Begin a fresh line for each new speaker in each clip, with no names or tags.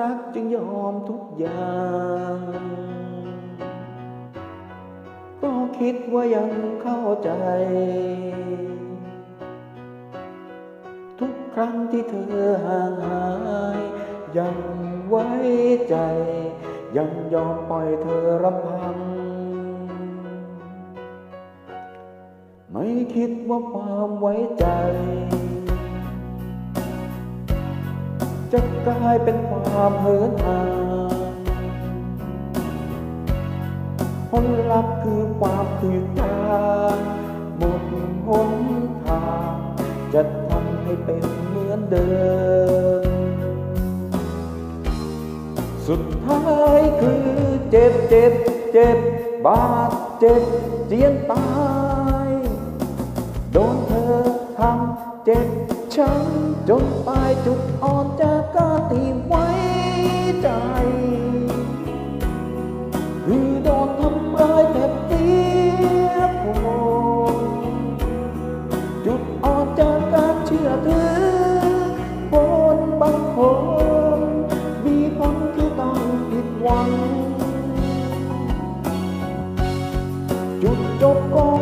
รักจึงยอมทุกอย่าง ก็คิดว่ายังเข้าใจ ทุกครั้งที่เธอห่างหาย ยังไว้ใจ ยังยอมปล่อยเธอรำพัง ไม่คิดว่าความไว้ใจ จะกลายเป็นความเหินห่างผลลัพธ์คือความตื่นตางหมดหนทางจะทำให้เป็นเหมือนเดิม สุดท้ายคือเจ็บเจ็บเจ็บบาดเจ็บเจียนตายโดนเธอทำเจ็บช้ำจนปลายจุดอ่อนจ ใจคือโดนทำร้ายแทบเสียโคนจุดอ่อนจากการเชื่อถือคนบางคนมีผลที่ต้องผิดหวัง จุดจบก็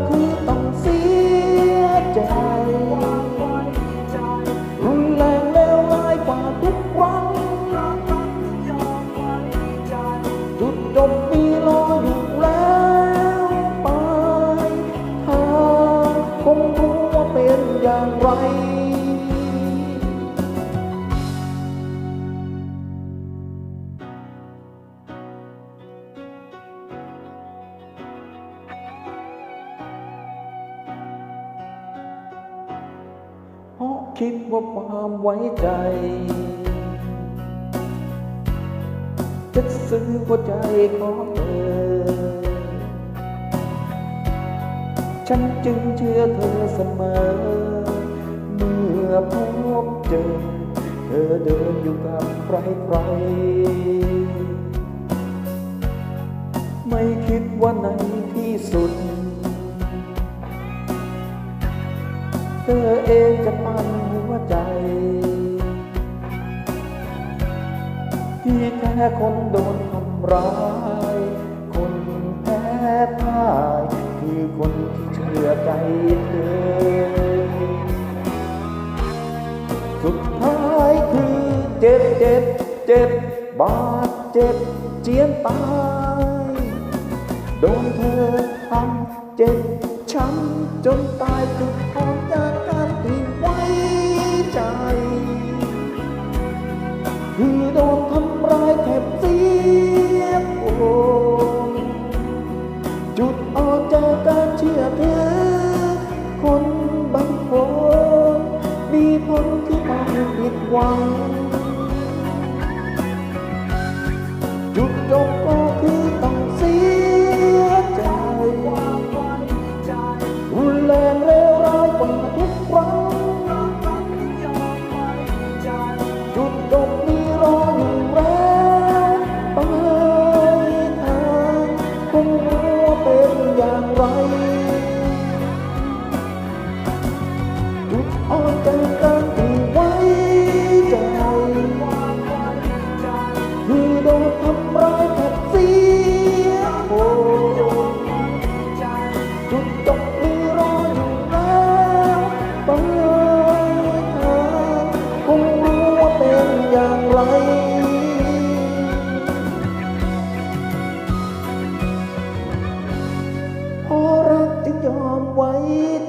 เพราะคิดว่าความไว้ใจ จะซื้อหัวใจของเธอ ฉันจึงเชื่อเธอเสมอ อพบเจอ เธอเดินอยู่กับใครใคร ไม่คิดว่าในที่สุด เธอเองจะปันหัวใจ ที่แท้คนโดนทำร้าย คนแพ้พ่าย คือคนที่เชื่อใจเธอ สุดท้ายคือเจ็บเจ็บเจ็บบาดเจ็บเจียนตายโดนเธอทำเจ็บช้ำจนตายสุดอ่อนจ หวัง จุดจบก็คือต้องเสียใจรุนแรงเลวร้ายกว่าทุกครั้งจุดจบมีรออยู่แล้วปลายทางคงรู้ว่าเป็นอย่างไรจุดอ่อนจากก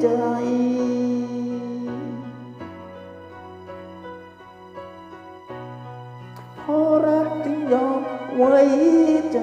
ใจพอรักจึงยอมไว้ใจ